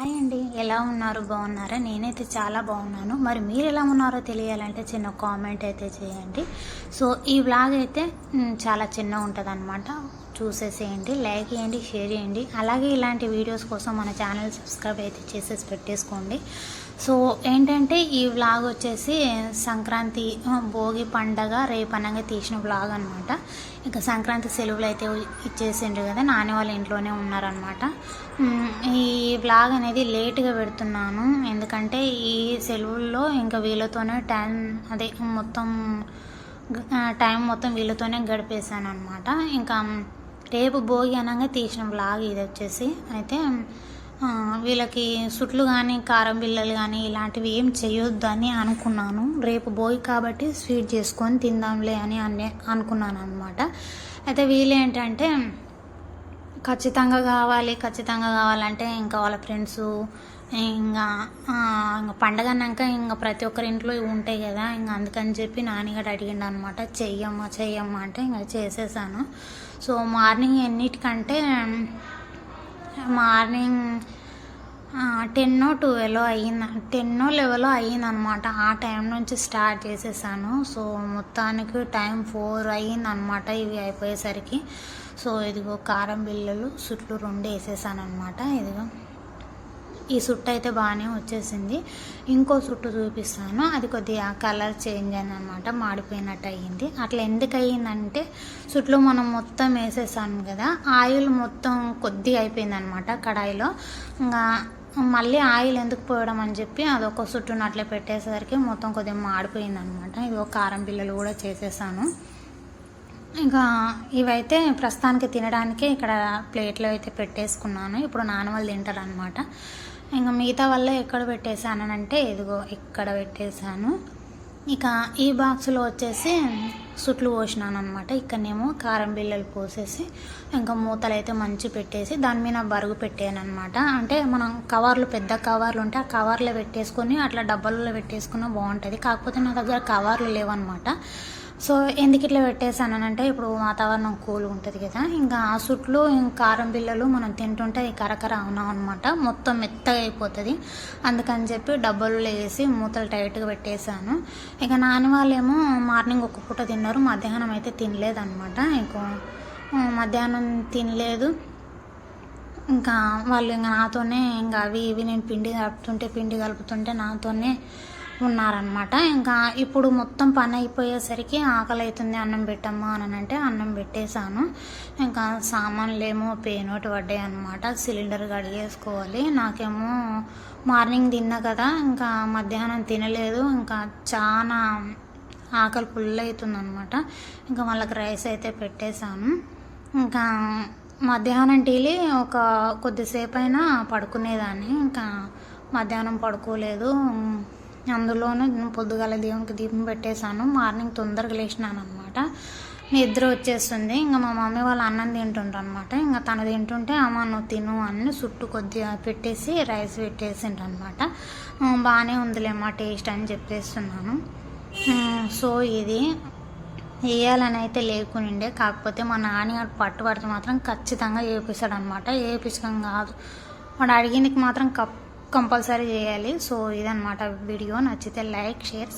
Hi అండి ఎలా ఉన్నారు? బాగున్నారా? నేనైతే చాలా బాగున్నాను. మరి మీరు ఎలా ఉన్నారో తెలియాలంటే చిన్న కామెంట్ అయితే చేయండి. సో ఈ వ్లాగ్ అయితే చాలా చిన్న ఉంటుంది అనమాట చూసేసేయండి లైక్ చేయండి షేర్ చేయండి. అలాగే ఇలాంటి వీడియోస్ కోసం మన ఛానల్ సబ్స్క్రైబ్ అయితే చేసేసి పెట్టేసుకోండి. సో ఏంటంటే ఈ వ్లాగ్ వచ్చేసి సంక్రాంతి భోగి పండగ రేపనగా తీసిన వ్లాగ్ అనమాట ఇంకా సంక్రాంతి సెలవులు అయితే ఇచ్చేసిండ్రు కదా నాని వాళ్ళ ఇంట్లోనే ఉన్నారనమాట వ్లాగ్ అనేది లేట్గా పెడుతున్నాను. ఎందుకంటే ఈ సెలవుల్లో ఇంకా వీళ్ళతోనే టైం అదే మొత్తం టైం మొత్తం వీళ్ళతోనే గడిపేశాను అనమాట ఇంకా రేపు భోగి అనగా తీసిన వ్లాగ్ ఇది వచ్చేసి. అయితే వీళ్ళకి సుట్లు కానీ కారం బిల్లలు కానీ ఇలాంటివి ఏం చేయొద్దు అని అనుకున్నాను. రేపు భోగి కాబట్టి స్వీట్ చేసుకొని తిందాంలే అని అనే అనుకున్నాను అనమాట అయితే వీళ్ళేంటంటే ఖచ్చితంగా కావాలి ఖచ్చితంగా కావాలంటే ఇంకా వాళ్ళ ఫ్రెండ్స్ ఇంకా ఇంకా పండగ అన్నాక ఇంకా ప్రతి ఒక్కరి ఇంట్లో ఉంటాయి కదా ఇంకా అందుకని చెప్పి నాన్నగారు అడిగిండు అనమాట చెయ్యమ్మా చెయ్యమ్మా అంటే ఇంకా చేసేసాను. సో మార్నింగ్ ఎన్నిటికంటే మార్నింగ్ టెన్నో ట్వెల్వ్ అయ్యింది టెన్నో లెవెలో అయ్యిందనమాట ఆ టైం నుంచి స్టార్ట్ చేసేసాను. సో మొత్తానికి టైం ఫోర్ అయ్యిందనమాట ఇవి అయిపోయేసరికి. సో ఇదిగో కారం బిళ్ళలు సుట్లు రెండు వేసేసాను అనమాట ఇదిగో ఈ సుట్టు అయితే బాగానే వచ్చేసింది. ఇంకో సుట్టు చూపిస్తాను. అది కొద్దిగా కలర్ చేంజ్ అయింది అనమాట మాడిపోయినట్టు అయ్యింది. అట్లా ఎందుకు అయ్యిందంటే సుట్లు మనం మొత్తం వేసేసాము కదా ఆయిల్ మొత్తం కొద్దిగా అయిపోయింది అనమాట కడాయిలో. ఇంకా మళ్ళీ ఆయిల్ ఎందుకు పోయడం అని చెప్పి అదొక సుట్టును అట్లా పెట్టేసరికి మొత్తం కొద్దిగా మాడిపోయింది అనమాట ఇది ఒక కారం బిల్లలు కూడా చేసేసాను. ఇంకా ఇవైతే ప్రస్తుతానికి తినడానికి ఇక్కడ ప్లేట్లో అయితే పెట్టేసుకున్నాను. ఇప్పుడు నాన్న వాళ్ళు తింటారు అనమాట ఇంకా మిగతా వల్ల ఎక్కడ పెట్టేశానంటే ఇదిగో ఇక్కడ పెట్టేశాను. ఇక ఈ బాక్స్లో వచ్చేసి సుట్లు పోసినాను అనమాట ఇక్కడనేమో కారం బిళ్ళలు పోసేసి ఇంకా మూతలు అయితే మంచి పెట్టేసి దాని మీద బరుగు పెట్టాను అనమాట అంటే మనం కవర్లు పెద్ద కవర్లు ఉంటే ఆ కవర్లో పెట్టేసుకొని అట్లా డబ్బాలలో పెట్టేసుకున్నా బాగుంటుంది. కాకపోతే నా దగ్గర కవర్లు లేవన్నమాట. సో ఎందుకు ఇట్లా పెట్టేశానంటే ఇప్పుడు వాతావరణం కూల్ ఉంటుంది కదా ఇంకా ఆ సుట్లు ఇంకా కారం బిళ్ళలు మనం తింటుంటే అది కరకర అవునా అనమాట మొత్తం మెత్తగా అయిపోతుంది. అందుకని చెప్పి డబ్బాలలో వేసి మూతలు టైట్గా పెట్టేశాను. ఇక నాని వాళ్ళేమో మార్నింగ్ ఒక పూట తిన్నారు మధ్యాహ్నం అయితే తినలేదన్నమాట. ఇంకో మధ్యాహ్నం తినలేదు. ఇంకా వాళ్ళు ఇంకా నాతోనే ఇంకా అవి ఇవి నేను పిండి కలుపుతుంటే పిండి కలుపుతుంటే నాతోనే ఉన్నారనమాట ఇంకా ఇప్పుడు మొత్తం పని అయిపోయేసరికి ఆకలి అవుతుంది అన్నం పెట్టమ్మా అని అంటే అన్నం పెట్టేశాను. ఇంకా సామాన్లు ఏమో పేనోటి పడ్డాయి అనమాట సిలిండర్ కడిగేసుకోవాలి. నాకేమో మార్నింగ్ తిన్నా కదా ఇంకా మధ్యాహ్నం తినలేదు. ఇంకా చాలా ఆకలి ఫుల్ అవుతుంది అనమాట ఇంకా వాళ్ళకి రైస్ అయితే పెట్టేశాను. ఇంకా మధ్యాహ్నం టీలి ఒక కొద్దిసేపు అయినా పడుకునేదాన్ని. ఇంకా మధ్యాహ్నం పడుకోలేదు. అందులోనూ పొద్దుగాల దేవునికి దీపం పెట్టేశాను. మార్నింగ్ తొందరగా లేచినాను అనమాట నిద్ర వచ్చేస్తుంది. ఇంకా మా మమ్మీ వాళ్ళు అన్నం తింటుంటారు అనమాట ఇంకా తను తింటుంటే అమ్మ నువ్వు తిను అన్నీ చుట్టూ కొద్దిగా పెట్టేసి రైస్ పెట్టేసిండ్రు అనమాట బాగానే ఉందిలేమ్మా టేస్ట్ అని చెప్పేస్తున్నాను. సో ఇది వేయాలని అయితే లేకునిండే. కాకపోతే మా నాన్నగారు పట్టుబడితే మాత్రం ఖచ్చితంగా వేయించాడనమాట అనమాట వేపించడం కాదు. వాడు అడిగిందికి మాత్రం కప్ కంపల్సరీ చేయాలి. సో ఇదనమాట వీడియో. నచ్చితే లైక్ షేర్